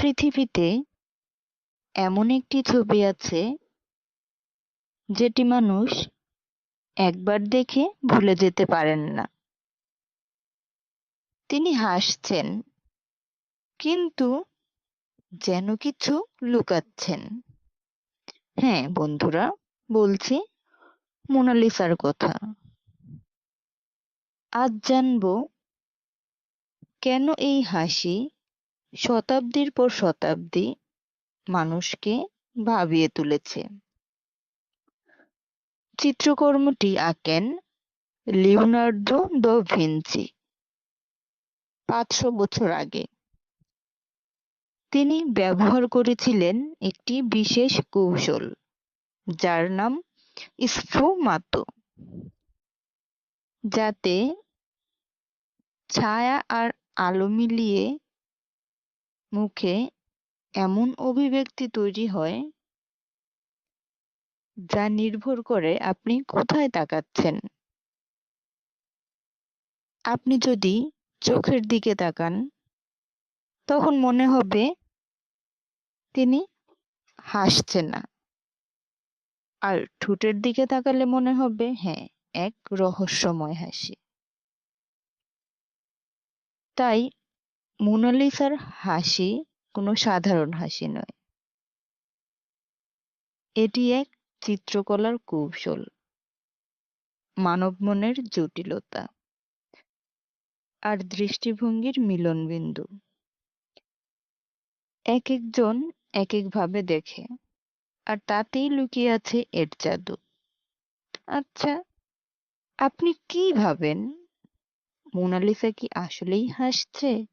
পৃথিবীতে এমন একটি ছবি আছে যেটি মানুষ একবার দেখে ভুলে যেতে পারেন না। তিনি হাসছেন, কিন্তু যেন কিছু লুকাচ্ছেন। হ্যাঁ বন্ধুরা, বলছি মোনালিসার কথা। আজ জানব কেন এই হাসি শতাব্দীর পর শতাব্দী মানুষকে ভাবিয়ে তুলেছে। চিত্রকর্মটি আঁকেন লিওনার্দো দ ভিঞ্চি পাঁচশো বছর আগে। তিনি ব্যবহার করেছিলেন একটি বিশেষ কৌশল, যার নাম স্ফুমাতো যাতে ছায়া আর আলো মিলিয়ে মুখে এমন অভিব্যক্তি তৈরি হয় যা নির্ভর করে আপনি কোথায় তাকাচ্ছেন। আপনি যদি চোখের দিকে তাকান, তখন মনে হবে তিনি হাসছেন না। আর ঠোঁটের দিকে তাকালে মনে হবে হ্যাঁ এক রহস্যময় হাসি। তাই মোনালিসার হাসি কোনো সাধারণ হাসি নয়। এটি এক চিত্রকলার কৌশল। মানব মনের জটিলতা। আর দৃষ্টিভঙ্গির মিলনবিন্দু। এক একজন এক একভাবে দেখে। আর তাতেই লুকিয়ে আছে এর জাদু। আচ্ছা আপনি কি ভাবেন? মোনালিসা কি আসলেই হাসছে?